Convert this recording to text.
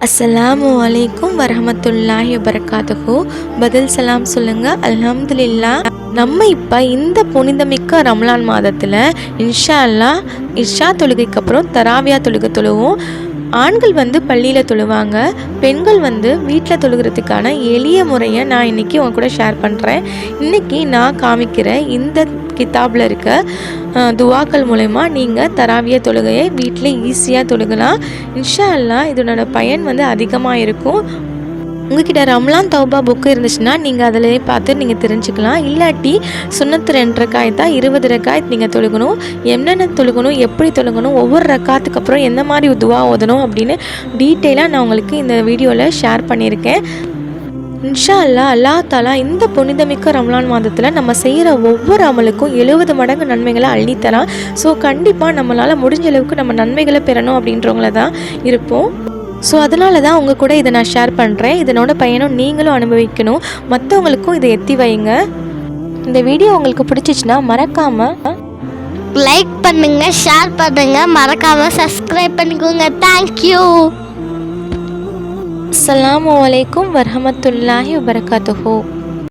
அஸ்ஸலாமு அலைக்கும் வரமத்துல்லாஹி வபரகாத்துஹு பதில் சலாம் சொல்லுங்க அல்ஹம்துலில்லா நம்ம இப்போ இந்த புனிதமிக்க ரம்லான் மாதத்தில் இன்ஷா அல்லாஹ் இஷா தொழுகைக்கு அப்புறம் தராவியா தொழுகை தொழுவோம் ஆண்கள் வந்து பள்ளியில் தொழுவாங்க பெண்கள் வந்து வீட்டில் தொழுகிறதுக்கான எளிய முறையை நான் இன்றைக்கி உங்க கூட ஷேர் பண்ணுறேன் இன்றைக்கி நான் காமிக்கிற இந்த கிதாபில் இருக்க துவாக்கள் மூலயமா நீங்கள் தராவிய தொழுகையை வீட்டில் ஈஸியாக தொழுகலாம். இன்ஷா அல்லா இதனோட பயன் வந்து அதிகமாக இருக்கும். உங்ககிட்ட ரம்லான் தௌபா புக்கு இருந்துச்சுன்னா நீங்கள் அதிலே பார்த்து நீங்கள் தெரிஞ்சுக்கலாம். இல்லாட்டி சுண்ணத்து ரெண்டு ரக்காய் தான் இருபது ரக்காய் நீங்கள் தொழுகணும். என்னென்ன தொழுகணும் எப்படி தொழுகணும் ஒவ்வொரு ரக்காத்துக்கு அப்புறம் எந்த மாதிரி துவா ஓதணும் அப்படின்னு டீட்டெயிலாக நான் உங்களுக்கு இந்த வீடியோவில் ஷேர் பண்ணியிருக்கேன். இன்ஷா அல்லா அல்லா தாலா இந்த புனிதமிக்க ரம்லான் மாதத்தில் நம்ம செய்கிற ஒவ்வொரு அமலுக்கும் எழுபது மடங்கு நன்மைகளை அள்ளித்தரான் ஸோ கண்டிப்பாக நம்மளால் முடிஞ்ச அளவுக்கு நம்ம நன்மைகளை பெறணும் அப்படின்றவங்கள தான் இருப்போம். ஸோ அதனால தான் உங்கள் கூட இதை நான் ஷேர் பண்ணுறேன் இதனோட பயனும் நீங்களும் அனுபவிக்கணும். மற்றவங்களுக்கும் இதை எத்தி வைங்க. இந்த வீடியோ உங்களுக்கு பிடிச்சிச்சுன்னா மறக்காமல் லைக் பண்ணுங்க ஷேர் பண்ணுங்க. மறக்காம சப்ஸ்கிரைப் பண்ணிக்கோங்க. தேங்க்யூ அஸ்லாம் அலைக்கும் வரமத்துல்லாஹி வபரகாத்துஹு